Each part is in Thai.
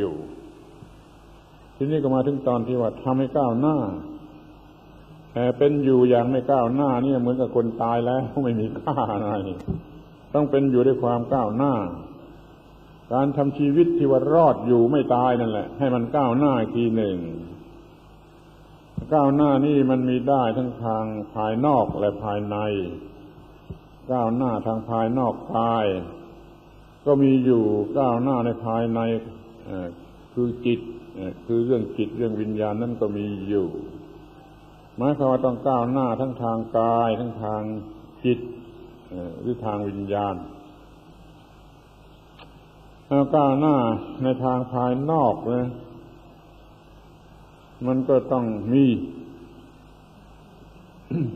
อยู่ ทีนี้ก็มาถึงตอนที่ว่าทำให้ก้าวหน้าแต่เป็นอยู่อย่างไม่ก้าวหน้านี่เหมือนกับคนตายแล้วไม่มีค่าอะไรต้องเป็นอยู่ด้วยความก้าวหน้า การทำชีวิตที่ว่ารอดอยู่ไม่ตายนั่นแหละ ให้มันก้าวหน้าทีหนึ่งก้าวหน้านี่มันมีได้ทั้งทางภายนอกและภายใน ก้าวหน้าทางภายนอกกาย ก็มีอยู่ก้าวหน้าในภายใน คือจิตคือเรื่องจิตเรื่องวิญญาณนั่นก็มีอยู่หมายความว่าต้องก้าวหน้าทั้งทางกาย ทั้งทางจิตหรือทางวิญญาณก้าวหน้าในทางภายนอกนะมันก็ต้องมี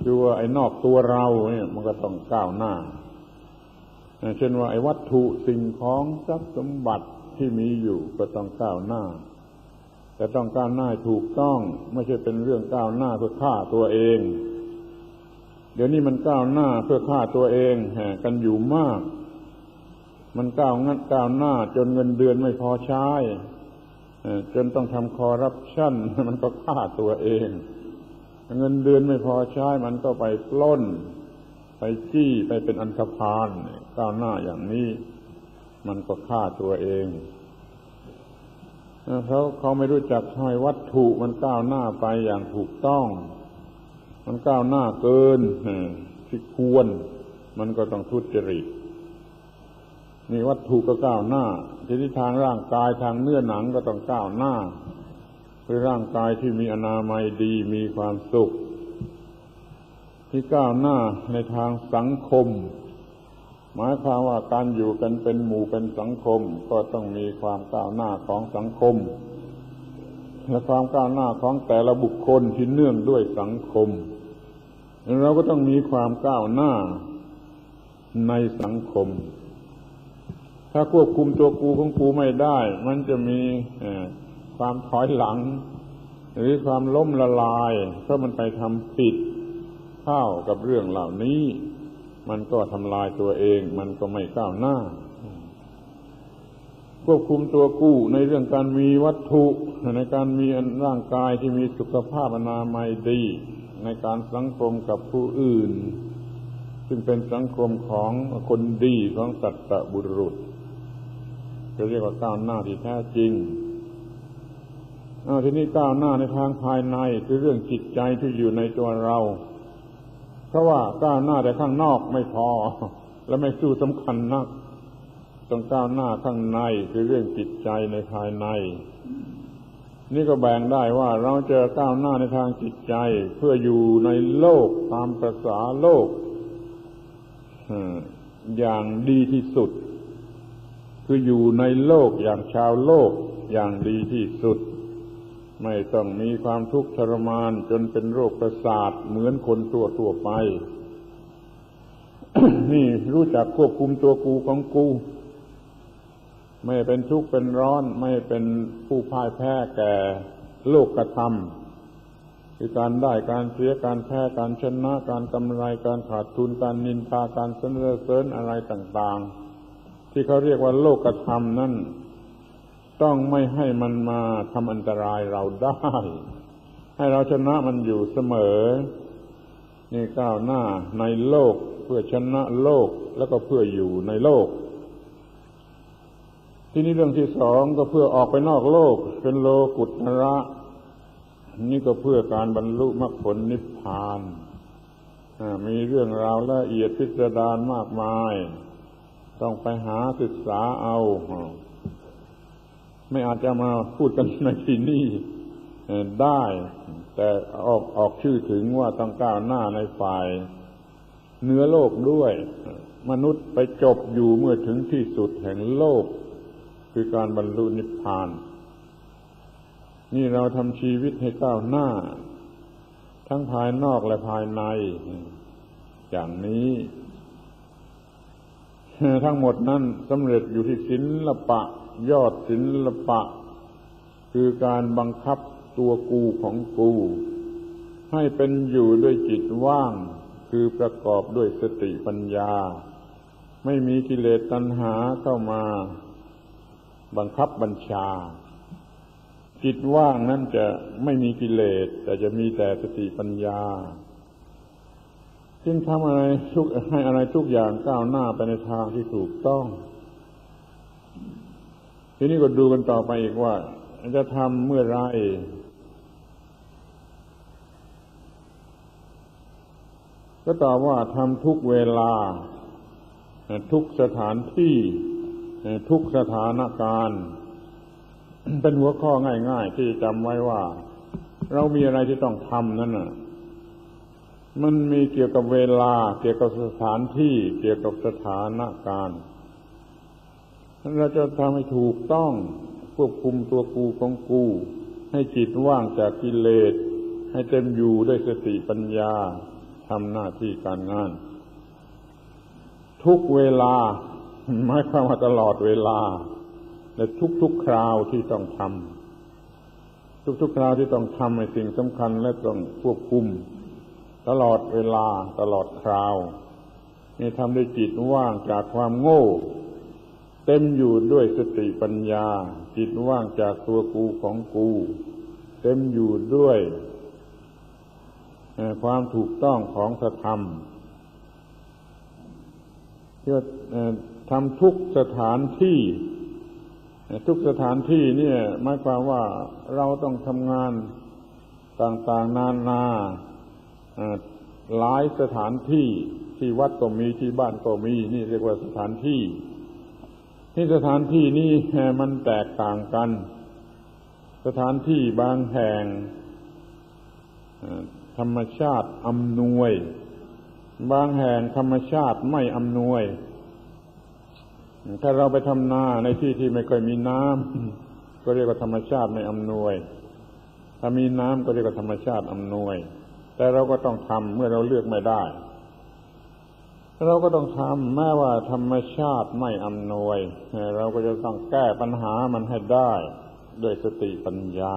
คือว่าไอ้นอกตัวเราเนี่ยมันก็ต้องก้าวหน้าเช่นว่าไอ้วัตถุสิ่งของทรัพย์สมบัติ ที่มีอยู่ก็ต้องก้าวหน้า แต่ต้องก้าวหน้าถูกต้อง ไม่ใช่เป็นเรื่องก้าวหน้าเพื่อฆ่าตัวเอง เดี๋ยวนี้มันก้าวหน้าเพื่อฆ่าตัวเองแห่กันอยู่มาก มันก้าวงัดก้าวหน้า จนเงินเดือนไม่พอใช้จนต้องทำคอรัปชันมันก็ฆ่าตัวเอง เงินเดือนไม่พอใช้ มันก็ไปปล้น ไปจี้ไปเป็นอันธพาลก้าวหน้าอย่างนี้ มันก็ฆ่าตัวเองเขาเขาไม่รู้จักทำไมวัตถุมันก้าวหน้าไปอย่างถูกต้อง มันก้าวหน้าเกินที่ควร มันก็ต้องทุจริตนี่วัตถุก็ก้าวหน้าทีนี้ทางร่างกายทางเนื้อหนังก็ต้องก้าวหน้าเพื่อร่างกายที่มีอนามัยดีมีความสุข ที่ก้าวหน้าในทางสังคม หมายความว่าการอยู่กันเป็นหมู่เป็นสังคม ก็ต้องมีความก้าวหน้าของสังคม และความก้าวหน้าของแต่ละบุคคลที่เนื่องด้วยสังคม เราก็ต้องมีความก้าวหน้าในสังคม ถ้าควบคุมตัวกูของกูไม่ได้ มันจะมีความถอยหลัง หรือความล้มละลายเพราะมันไปทำผิดเข้ากับเรื่องเหล่านี้ มันก็ทำลายตัวเอง มันก็ไม่ก้าวหน้า ควบคุมตัวกู้ในเรื่องการมีวัตถุในการมีร่างกายที่มีสุขภาพอนามัยดี ในการสังคมกับผู้อื่น ซึ่งเป็นสังคมของคนดีของสัตตบุรุษจะเรียกว่าก้าวหน้าที่แท้จริงทีนี้ก้าวหน้าในทางภายในคือเรื่องจิตใจที่อยู่ในตัวเรา เพราะว่าก้าวหน้าแต่ข้างนอกไม่พอ และไม่สู้สำคัญนัก ต้องก้าวหน้าข้างในคือเรื่องจิตใจในภายใน นี่ก็แบ่งได้ว่าเราจะก้าวหน้าในทางจิตใจ เพื่ออยู่ในโลกตามภาษาโลกอย่างดีที่สุด คืออยู่ในโลกอย่างชาวโลกอย่างดีที่สุด ไม่ต้องมีความทุกข์ทรมานจนเป็นโรคประสาทเหมือนคนตัวทั่วไป นี่รู้จักควบคุมตัวกูของกู ไม่เป็นทุกข์เป็นร้อน ไม่เป็นผู้พ่ายแพ้แก่โลกกระทำคือการได้การเสียการแพ้การชนะ การกำไรการขาดทุนการนินทาการเสนอเสริญอะไรต่าง ๆ ที่เขาเรียกว่าโลกกระทำนั่น ต้องไม่ให้มันมาทำอันตรายเราได้ ให้เราชนะมันอยู่เสมอ นี่ก้าวหน้าในโลกเพื่อชนะโลกแล้วก็เพื่ออยู่ในโลก ที่นี้เรื่องที่สองก็เพื่อออกไปนอกโลก เป็นโลกุตระนี่ก็เพื่อการบรรลุมรรคผลนิพพานมีเรื่องราวละเอียดพิสดารมากมาย ต้องไปหาศึกษาเอา ไม่อาจจะมาพูดกันในที่นี้ได้ แต่ออกออกชื่อถึงว่าต้องก้าวหน้าในฝ่ายเนื้อโลกด้วย มนุษย์ไปจบอยู่เมื่อถึงที่สุดแห่งโลก คือการบรรลุนิพพาน นี่เราทำชีวิตให้ก้าวหน้า ทั้งภายนอกและภายใน อย่างนี้ ทั้งหมดนั้นสำเร็จอยู่ที่ศิลปะ ยอดศิลปะ คือการบังคับตัวกูของกู ให้เป็นอยู่ด้วยจิตว่าง คือประกอบด้วยสติปัญญา ไม่มีกิเลสตัณหาเข้ามา บังคับบัญชา จิตว่างนั้นจะไม่มีกิเลส แต่จะมีแต่สติปัญญาจึงทำอะไรทุกให้อะไรทุกอย่างก้าวหน้าไปในทางที่ถูกต้อง ทีนี้ก็ดูกันต่อไปอีกว่าจะทำเมื่อไรก็ตอบว่าทำทุกเวลา ทุกสถานที่ ทุกสถานการณ์ เป็นหัวข้อง่ายๆ ที่จำไว้ว่า เรามีอะไรที่ต้องทำนั่นน่ะ มันมีเกี่ยวกับเวลา เกี่ยวกับสถานที่ เกี่ยวกับสถานการณ์ เราจะทำให้ถูกต้องควบคุมตัวกูของกู ให้จิตว่างจากกิเลส ให้เต็มอยู่ด้วยสติปัญญาทำหน้าที่การงาน ทุกเวลาหมายความว่าตลอดเวลา และทุกๆคราวที่ต้องทำทุกๆคราวที่ต้องทำในสิ่งสำคัญและต้องควบคุม ตลอดเวลาตลอดคราวนี่ทำด้วยจิตว่างจากความโง่ เต็มอยู่ด้วยสติปัญญา จิตว่างจากตัวกูของกู เต็มอยู่ด้วยความถูกต้องของสธรรมที่ว่าทำทุกสถานที่ ทุกสถานที่เนี่ยหมายความว่าเราต้องทำงานต่างๆนานาหลายสถานที่ที่วัดก็มีที่บ้านก็มี นี่เรียกว่าสถานที่ ที่สถานที่นี้มันแตกต่างกัน สถานที่บางแห่งธรรมชาติอำนวย บางแห่งธรรมชาติไม่อำนวย ถ้าเราไปทำนาในที่ที่ไม่เคยมีน้ำก็เรียกว่าธรรมชาติไม่อำนวย ถ้ามีน้ำก็เรียกว่าธรรมชาติอำนวย แต่เราก็ต้องทำเมื่อเราเลือกไม่ได้ เราก็ต้องทำแม้ว่าธรรมชาติไม่อำนวย เราก็จะต้องแก้ปัญหามันให้ได้ด้วยสติปัญญา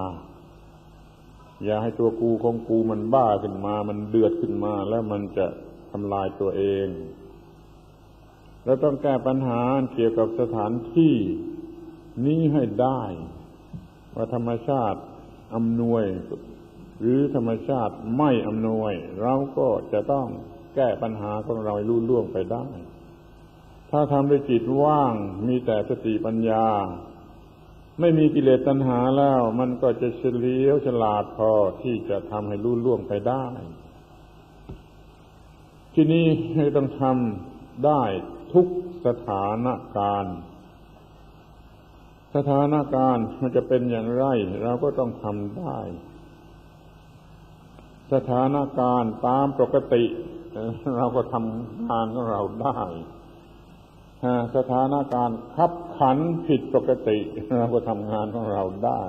อย่าให้ตัวกูของกูมันบ้าขึ้นมา มันเดือดขึ้นมา แล้วมันจะทำลายตัวเองเราต้องแก้ปัญหาเกี่ยวกับสถานที่นี้ให้ได้ ว่าธรรมชาติอำนวย หรือธรรมชาติไม่อำนวย เราก็จะต้อง แก้ปัญหาของเราลู่ล่วงไปได้ ถ้าทำด้วยจิตว่างมีแต่สติปัญญา ไม่มีกิเลสตัณหาแล้ว มันก็จะเฉลียวฉลาดพอที่จะทำให้ลู่ล่วงไปได้ ที่นี้ต้องทำได้ทุกสถานการณ์สถานการณ์มันจะเป็นอย่างไร เราก็ต้องทำได้ สถานการณ์ตามปกติ เราก็ทำงานของเราได้สถานการณ์ขับขันผิดปกติเราก็ทำงานของเราได้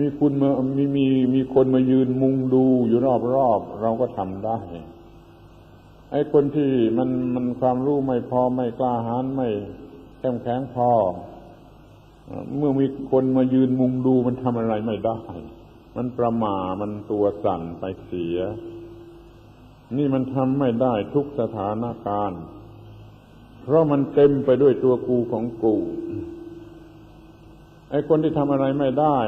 มีคุณมามีมีมีคนมายืนมุงดูอยู่รอบๆเราก็ทำได้ไอ้คนที่มันมันความรู้ไม่พอไม่กล้าหาญไม่เข้มแข็งพอ เมื่อมีคนมายืนมุงดูมันทำอะไรไม่ได้ มันประมามันตัวสั่นไปเสีย นี่มันทำไม่ได้ทุกสถานการณ์ เพราะมันเต็มไปด้วยตัวกูของกูไอ้คนที่ทำอะไรไม่ได้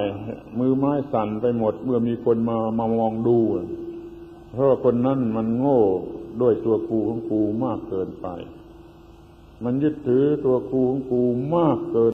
มือไม้สั่นไปหมด เมื่อมีคนมามามองดู เพราะคนนั้นมันโง่ด้วยตัวกูของกูมากเกินไป มันยึดถือตัวกูของกูมากเกิน